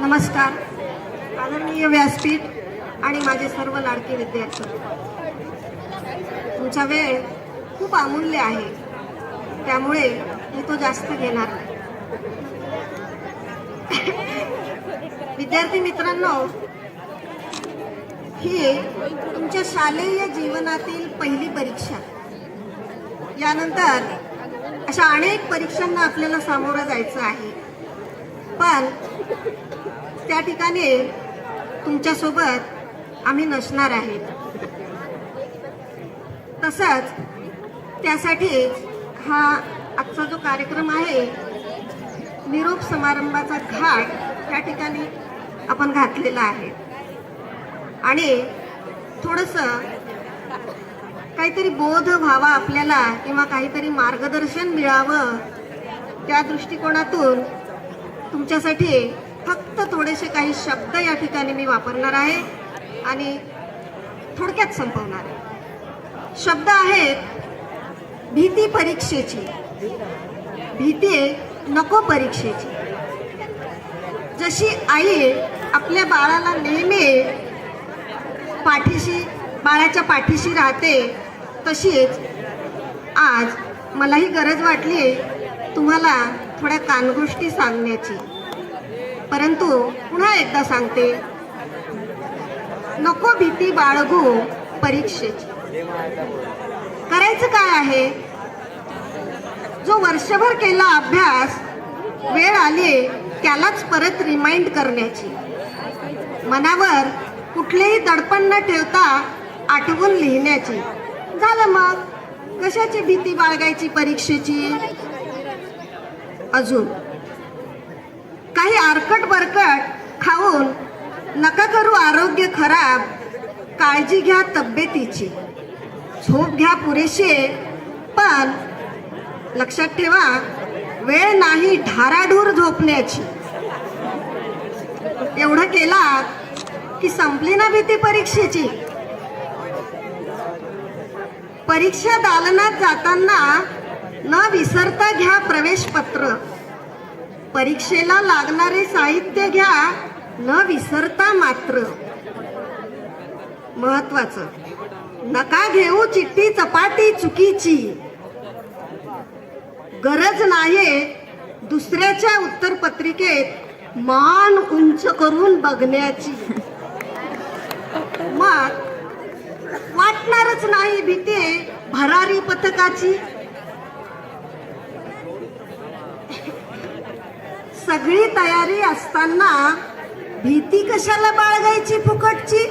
नमस्कार. आदरणीय व्यासपीठ आणि माझे सर्व लाडके विद्यार्थी. तुमचा वेळ खूप अमूल्य आहे. त्यामुळे मी तो जास्त घेणार नाही. विद्यार्थी मित्रांनो ही तुमच्या शालेय जीवनातील पहिली परीक्षा. यानंतर अशा अनेक परीक्षांना आपल्याला सामोरं जायचं आहे. पण त्या ठिकाणी तुमच्यासोबत आम्ही नसणार आहेत. तसंच त्यासाठी हा आजचा जो कार्यक्रम आहे निरोप समारंभाचा घाट त्या ठिकाणी आपण घातलेला आहे. आणि थोडंसं काहीतरी बोध व्हावा आपल्याला किंवा काहीतरी मार्गदर्शन मिळावं त्या दृष्टिकोनातून तुमच्यासाठी फक्त थोडेसे काही शब्द या ठिकाणी मी वापरणार आहे आणि थोडक्यात संपवणार आहे. शब्द आहेत भीती परीक्षेची. भीती नको परीक्षेची. जशी आई आपल्या बाळाला नेहमी पाठीशी बाळाच्या पाठीशी राहते तशीच आज मलाही गरज वाटली तुम्हाला थोड्या कानगोष्टी सांगण्याची. परंतु पुन्हा एकदा सांगते नको भीती बाळगू परीक्षेची. करायचं काय आहे? जो वर्षभर केला अभ्यास वेळ आली त्यालाच परत रिमाइंड करण्याची. मनावर कुठलेही दडपण न ठेवता आठवून लिहिण्याची. झालं मग. कशाची भीती बाळगायची परीक्षेची? अजून. काही आरकट बरकट खाऊन नका करू आरोग्य खराब. काळजी घ्या तब्येतीची. झोप घ्या पुरेशी. पण लक्षात ठेवा वेळ नाही ढाराढूर झोपण्याची. एवढं केला की संपली ना भीती परीक्षेची. परीक्षा दालनात जाताना न विसरता घ्या प्रवेश पत्र परीक्षेला लागणारे साहित्य घ्या न विसरता मात्र. महत्वाचं. नका घेऊ चिठ्ठी चपाटी चुकीची. गरज नाही दुसऱ्याच्या उत्तरपत्रिकेत मान उंच करून बघण्याची. मग वाटणारच नाही भीती भरारी पथकाची. सगळी तयारी असताना भीती कशाला बाळगायची फुकटची?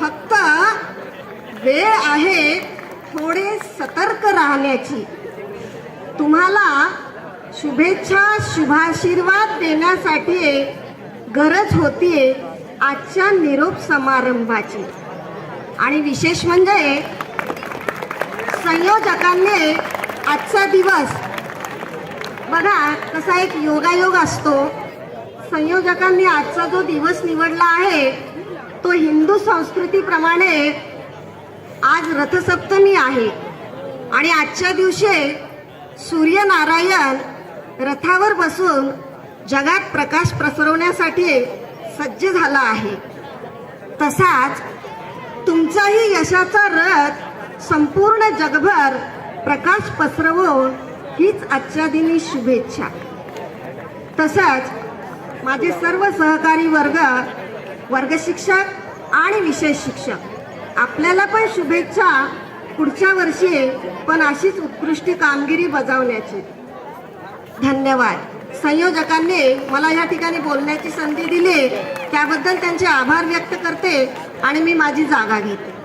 फक्त वेळ आहे थोडे सतर्क राहण्याची. तुम्हाला शुभेच्छा शुभाशीर्वाद देण्यासाठी गरज होतीये आजच्या निरोप समारंभाची. आणि विशेष म्हणजे संयोजकांनी आजचा दिवस बघा कसा एक योगायोग असतो. संयोजकांनी आजचा जो दिवस निवडला आहे तो हिंदू संस्कृतीप्रमाणे आज रथसप्तमी आहे. आणि आजच्या दिवशी सूर्यनारायण रथावर बसून जगात प्रकाश पसरवण्यासाठी सज्ज झाला आहे. तसाच तुमचाही यशाचा रथ संपूर्ण जगभर प्रकाश पसरवून हीच आजच्या दिनी शुभेच्छा. तसंच माझे सर्व सहकारी वर्ग वर्गशिक्षक आणि विशेष शिक्षक आपल्याला पण शुभेच्छा पुढच्या वर्षी पण अशीच उत्कृष्ट कामगिरी बजावण्याची. धन्यवाद. संयोजकांनी मला या ठिकाणी बोलण्याची संधी दिली. त्याबद्दल त्यांचे आभार व्यक्त करते आणि मी माझी जागा घेते.